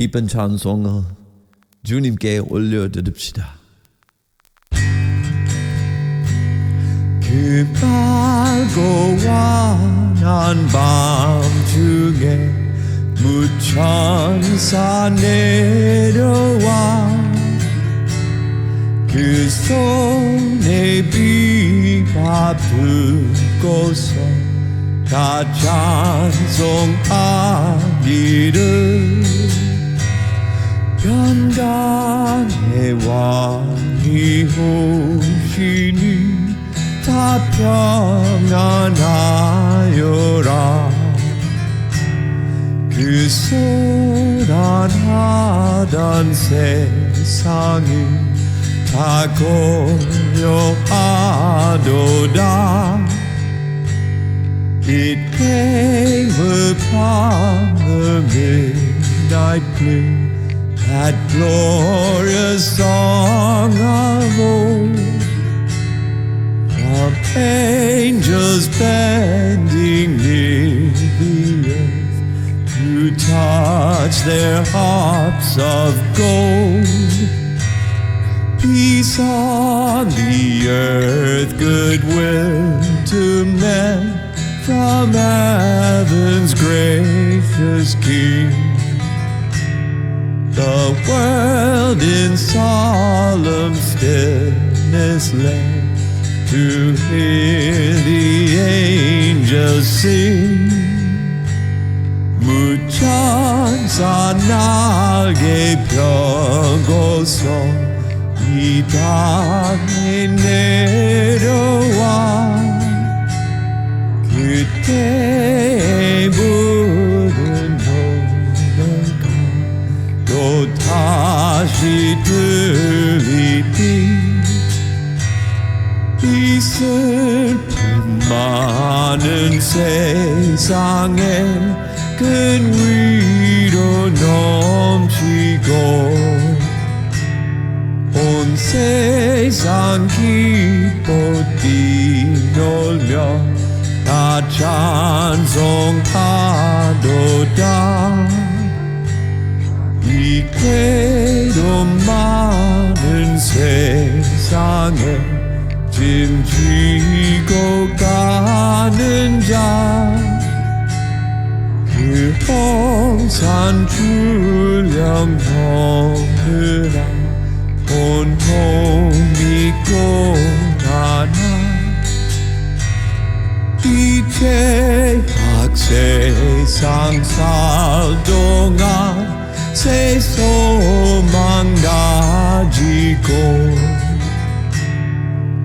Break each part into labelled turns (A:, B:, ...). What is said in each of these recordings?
A: 기쁜 찬송을 주님께 올려드립시다. 그 맑고 환한 밤중에 무천사 내려와 그 손에 비밥 듣고서 다 찬송하기를 평강의 왕이 오시니 다 평안하여라. 그 소란하던 세상이 다 고요하도다. It came upon the midnight blue that glorious song of old from angels bending near the earth to touch their harps of gold. Peace on the earth, goodwill to men from heaven's gracious King the world in solemn stillness lay to hear the angels sing. Muchanza nage pyogo so itane nero wa kute 다시 들리니 이 슬픔 많은 세상에 큰 위로 넘치고 온 세상 기뻐 뛰놀며 다 찬송하도다. 이 괴로움 많은 세상에 짐지고 가는 자그 홍산 출령 넘으라 온통 믿고 가나. 이제 학 세상 살 동안 가지고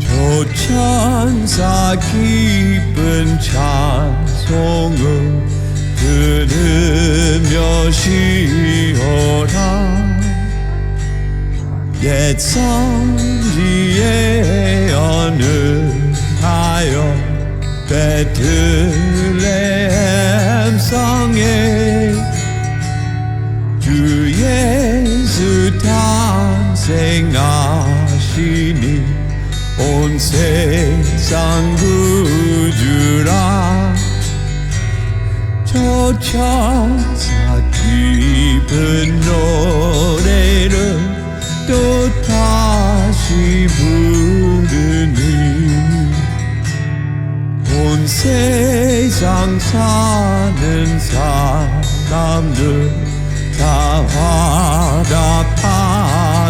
A: 저 천사 기쁜 찬송을 들으며 쉬어라. 옛 성지에 어느 하여 베틀레헴 성에 탄생하시니 온 세상 구주라. 저 천사 기쁜 노래를 또 다시 부르니 온 세상 사는 사람들 다 화답하